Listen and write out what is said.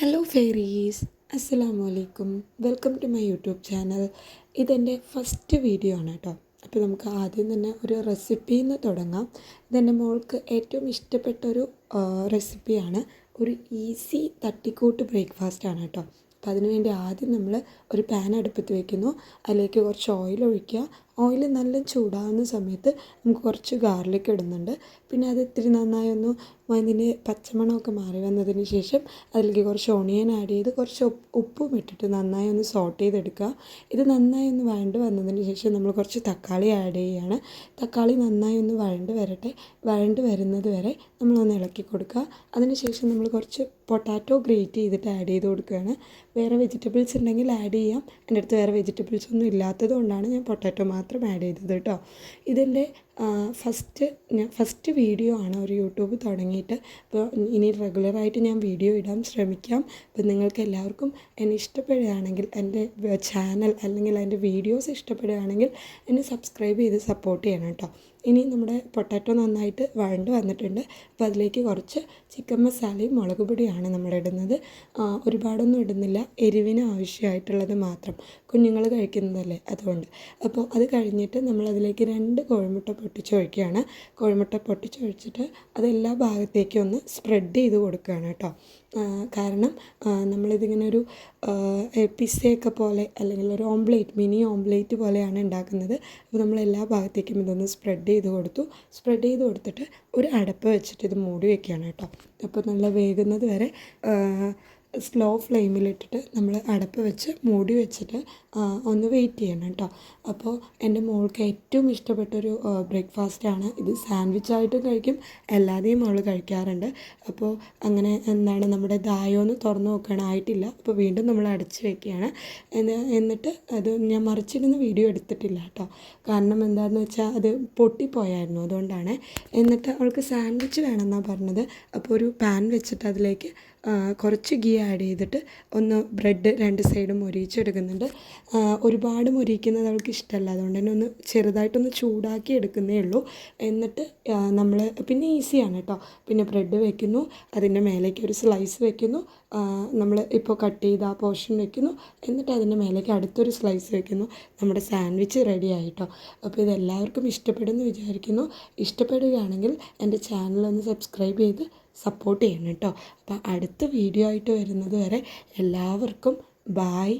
Hello fairies അസ്സലാമു അലൈക്കും welcome to my YouTube channel ഇതെന്റെ ഫസ്റ്റ് വീഡിയോ ആണ് കേട്ടോ അപ്പോൾ നമുക്ക് ആദ്യം തന്നെ ഒരു റെസിപ്പിയിൽ നിന്ന് തുടങ്ങാം. ഇതെന്റെ മോൾക്ക് ഏറ്റവും ഇഷ്ടപ്പെട്ട ഒരു റെസിപ്പിയാണ് ഒരു ഈസി തട്ടിക്കൂട്ട് ബ്രേക്ക്ഫാസ്റ്റ് ആണ് കേട്ടോ അപ്പോൾ അതിനുവേണ്ടി ആദ്യം നമ്മൾ ഒരു പാൻ അടുപ്പത്ത് വയ്ക്കുന്നു അതിലേക്ക് കുറച്ച് ഓയിൽ ഒഴിക്കുക. ഓയിൽ നല്ല ചൂടാകുന്ന സമയത്ത് നമുക്ക് കുറച്ച് ഗാർലിക് ഇടുന്നുണ്ട്. പിന്നെ അത് ഇത്തിരി നന്നായി ഒന്ന് അതിന് പച്ചമണമൊക്കെ മാറി വന്നതിന് ശേഷം അതിലേക്ക് കുറച്ച് ഓണിയൻ ആഡ് ചെയ്ത് കുറച്ച് ഉപ്പും ഇട്ടിട്ട് നന്നായി ഒന്ന് സോട്ട് ചെയ്തെടുക്കുക. ഇത് നന്നായി ഒന്ന് വഴണ്ട് വന്നതിന് ശേഷം നമ്മൾ കുറച്ച് തക്കാളി ആഡ് ചെയ്യുകയാണ്. തക്കാളി നന്നായി ഒന്ന് വഴണ്ട് വരട്ടെ. വഴണ്ട് വരുന്നത് വരെ നമ്മളൊന്ന് ഇളക്കി കൊടുക്കുക. അതിനുശേഷം നമ്മൾ കുറച്ച് പൊട്ടാറ്റോ ഗ്രേറ്റ് ചെയ്തിട്ട് ആഡ് ചെയ്ത് കൊടുക്കുകയാണ്. വേറെ വെജിറ്റബിൾസ് ഉണ്ടെങ്കിൽ ആഡ് ചെയ്യാം. എന്റെ അടുത്ത് വേറെ വെജിറ്റബിൾസ് ഒന്നും ഇല്ലാത്തത് കൊണ്ടാണ് ഞാൻ പൊട്ടാറ്റോ മാത്രം ആഡ് ചെയ്തത് കേട്ടോ ഇതിന്റെ ഫസ്റ്റ് ഞാൻ ഫസ്റ്റ് വീഡിയോ ആണ് ഒരു യൂട്യൂബ് തുടങ്ങിയിട്ട്. അപ്പോൾ ഇനി റെഗുലറായിട്ട് ഞാൻ വീഡിയോ ഇടാൻ ശ്രമിക്കാം. അപ്പോൾ നിങ്ങൾക്ക് എല്ലാവർക്കും എന്നെ ഇഷ്ടപ്പെടുകയാണെങ്കിൽ എന്റെ ചാനൽ അല്ലെങ്കിൽ എന്റെ വീഡിയോസ് ഇഷ്ടപ്പെടുകയാണെങ്കിൽ എന്നെ സബ്സ്ക്രൈബ് ചെയ്ത് സപ്പോർട്ട് ചെയ്യണം കേട്ടോ. ഇനി നമ്മുടെ പൊട്ടാറ്റോ നന്നായിട്ട് വഴണ്ട് വന്നിട്ടുണ്ട്. അപ്പോൾ അതിലേക്ക് കുറച്ച് ചിക്കൻ മസാലയും മുളക് പൊടിയാണ് നമ്മൾ ഇടുന്നത്. ഒരുപാടൊന്നും ഇടുന്നില്ല. എരിവിന് ആവശ്യമായിട്ടുള്ളത് മാത്രം. കുഞ്ഞുങ്ങൾ കഴിക്കുന്നതല്ലേ അതുകൊണ്ട്. അപ്പോൾ അത് കഴിഞ്ഞിട്ട് നമ്മളതിലേക്ക് രണ്ട് കോഴിമുട്ട പൊട്ടിച്ചൊഴിക്കുകയാണ് കോഴിമുട്ട പൊട്ടിച്ചൊഴിച്ചിട്ട് അത് എല്ലാ ഭാഗത്തേക്കും ഒന്ന് സ്പ്രെഡ് ചെയ്ത് കൊടുക്കുകയാണ് കേട്ടോ. കാരണം നമ്മളിതിങ്ങനെ ഒരു പിസ്സയൊക്കെ പോലെ അല്ലെങ്കിൽ ഒരു ഓംപ്ലേറ്റ് മിനി ഓംപ്ലേറ്റ് പോലെയാണ് ഉണ്ടാക്കുന്നത്. അപ്പോൾ നമ്മൾ എല്ലാ ഭാഗത്തേക്കും ഇതൊന്ന് സ്പ്രെഡ് ചെയ്ത് കൊടുത്തു. സ്പ്രെഡ് ചെയ്ത് കൊടുത്തിട്ട് ഒരു അടപ്പ് വെച്ചിട്ട് ഇത് മൂടി വെക്കുകയാണ് കേട്ടോ. അപ്പോൾ നല്ല വേകുന്നത് വരെ സ്ലോ ഫ്ലെയിമിലിട്ടിട്ട് നമ്മൾ അടപ്പ് വെച്ച് മൂടി വെച്ചിട്ട് ഒന്ന് വെയിറ്റ് ചെയ്യണം കേട്ടോ. അപ്പോൾ എന്റെ മോൾക്ക് ഏറ്റവും ഇഷ്ടപ്പെട്ടൊരു ബ്രേക്ക്ഫാസ്റ്റാണ് ഇത് സാൻഡ്വിച്ചായിട്ടും കഴിക്കും അല്ലാതെയും അവൾ കഴിക്കാറുണ്ട്. അപ്പോൾ അങ്ങനെ എന്താണ് നമ്മുടെ ദായോന്ന് തുറന്ന് നോക്കണം ആയിട്ടില്ല. അപ്പോൾ വീണ്ടും നമ്മൾ അടച്ച് വെക്കുകയാണ്. എന്നിട്ട് അത് ഞാൻ മറിച്ചിരുന്ന് വീഡിയോ എടുത്തിട്ടില്ല കേട്ടോ. കാരണം എന്താണെന്ന് വെച്ചാൽ അത് പൊട്ടിപ്പോയായിരുന്നു അതുകൊണ്ടാണ്. എന്നിട്ട് അവൾക്ക് സാൻഡ്വിച്ച് വേണമെന്നാണ് പറഞ്ഞത്. അപ്പോൾ ഒരു പാൻ വെച്ചിട്ട് അതിലേക്ക് കുറച്ച് ഗീ ആഡ് ചെയ്തിട്ട് ഒന്ന് ബ്രെഡ് രണ്ട് സൈഡും മൊരിയിച്ചെടുക്കുന്നുണ്ട്. ഒരുപാട് മൊരിയിക്കുന്നത് അവൾക്ക് ഇഷ്ടമല്ല. അതുകൊണ്ട് തന്നെ ഒന്ന് ചെറുതായിട്ടൊന്ന് ചൂടാക്കി എടുക്കുന്നേ ഉള്ളൂ. എന്നിട്ട് നമ്മൾ പിന്നെ ഈസിയാണ് കേട്ടോ. പിന്നെ ബ്രെഡ് വെക്കുന്നു അതിന്റെ മേലേക്ക് ഒരു സ്ലൈസ് വെക്കുന്നു നമ്മൾ ഇപ്പോൾ കട്ട് ചെയ്ത ആ പോർഷൻ വെക്കുന്നു എന്നിട്ട് അതിന്റെ മേലേക്ക് അടുത്തൊരു സ്ലൈസ് വെക്കുന്നു. നമ്മുടെ സാൻഡ്വിച്ച് റെഡി ആയിട്ടോ. അപ്പോൾ ഇതെല്ലാവർക്കും ഇഷ്ടപ്പെടുമെന്ന് വിചാരിക്കുന്നു. ഇഷ്ടപ്പെടുകയാണെങ്കിൽ എന്റെ ചാനൽ ഒന്ന് സബ്സ്ക്രൈബ് ചെയ്ത് സപ്പോർട്ട് ചെയ്യണം കേട്ടോ. അപ്പോൾ അടുത്ത വീഡിയോ ആയിട്ട് വരുന്നത് വരെ എല്ലാവർക്കും ബായ്